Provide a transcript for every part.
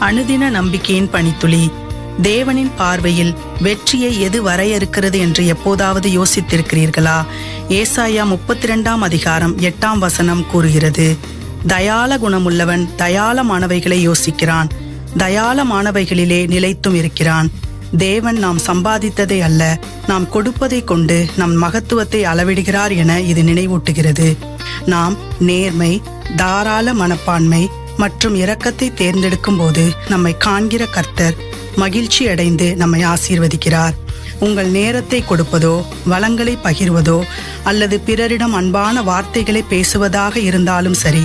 அனுதின நம்பிக்கையின் பணித்துளி தேவனின் பார்வையில் வெற்றியை எது வரையறுக்கிறது என்று எப்போதாவது யோசித்திருக்கிறீர்களா? ஏசாயா முப்பத்தி இரண்டாம் அதிகாரம் எட்டாம் வசனம் கூறுகிறது. தயால குணமுள்ளவன் தயாளமானவைகளை யோசிக்கிறான். தயாளமானவைகளிலே நிலைத்தும் இருக்கிறான். தேவன் நாம் சம்பாதித்ததை அல்ல நாம் கொடுப்பதை கொண்டு நம் மகத்துவத்தை அளவிடுகிறார் என இது நினைவூட்டுகிறது. நாம் நேர்மை தாராள மனப்பான்மை மற்றும் இரக்கத்தை தேர்ந்தெடுக்கும் போது நம்மை காண்கிற கர்த்தர் மகிழ்ச்சி அடைந்து நம்மை ஆசீர்வதிக்கிறார். உங்கள் நேரத்தை கொடுப்பதோ வளங்களை பகிர்வதோ அல்லது பிறரிடம் அன்பான வார்த்தைகளை பேசுவதாக இருந்தாலும் சரி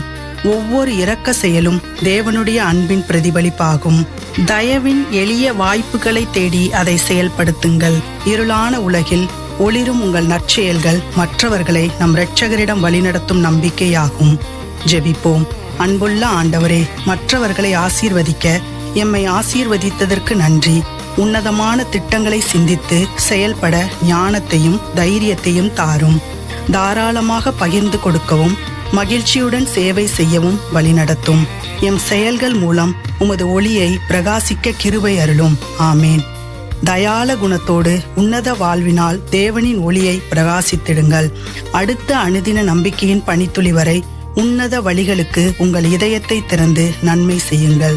ஒவ்வொரு இரக்க செயலும் தேவனுடைய அன்பின் பிரதிபலிப்பாகும். தயவின் எளிய வாய்ப்புகளை தேடி அதை செயல்படுத்துங்கள். இருளான உலகில் ஒளிரும் உங்கள் நற்செயல்கள் மற்றவர்களை நம் இரட்சகரிடம் வழிநடத்தும் நம்பிக்கையாகும். ஜெபிப்போம். அன்புள்ள ஆண்டவரே மற்றவர்களை ஆசீர்வதிக்க எம்மை ஆசீர்வதித்ததற்கு நன்றி. உன்னதமான திட்டங்களை சிந்தித்து செயல்பட ஞானத்தையும் தைரியத்தையும் தாரும். தாராளமாக பகிர்ந்து கொடுக்கவும் மகிழ்ச்சியுடன் சேவை செய்யவும் வழிநடத்தும். எம் செயல்கள் மூலம் உமது ஒளியை பிரகாசிக்க கிருபை அருளும். ஆமேன். தயால குணத்தோடு உன்னத வாழ்வினால் தேவனின் ஒளியை பிரகாசித்திடுங்கள். அடுத்த அணுதின நம்பிக்கையின் பணித்துளி வரை உன்னத வழிகளுக்கு உங்கள் இதயத்தை திறந்து நன்மை செய்யுங்கள்.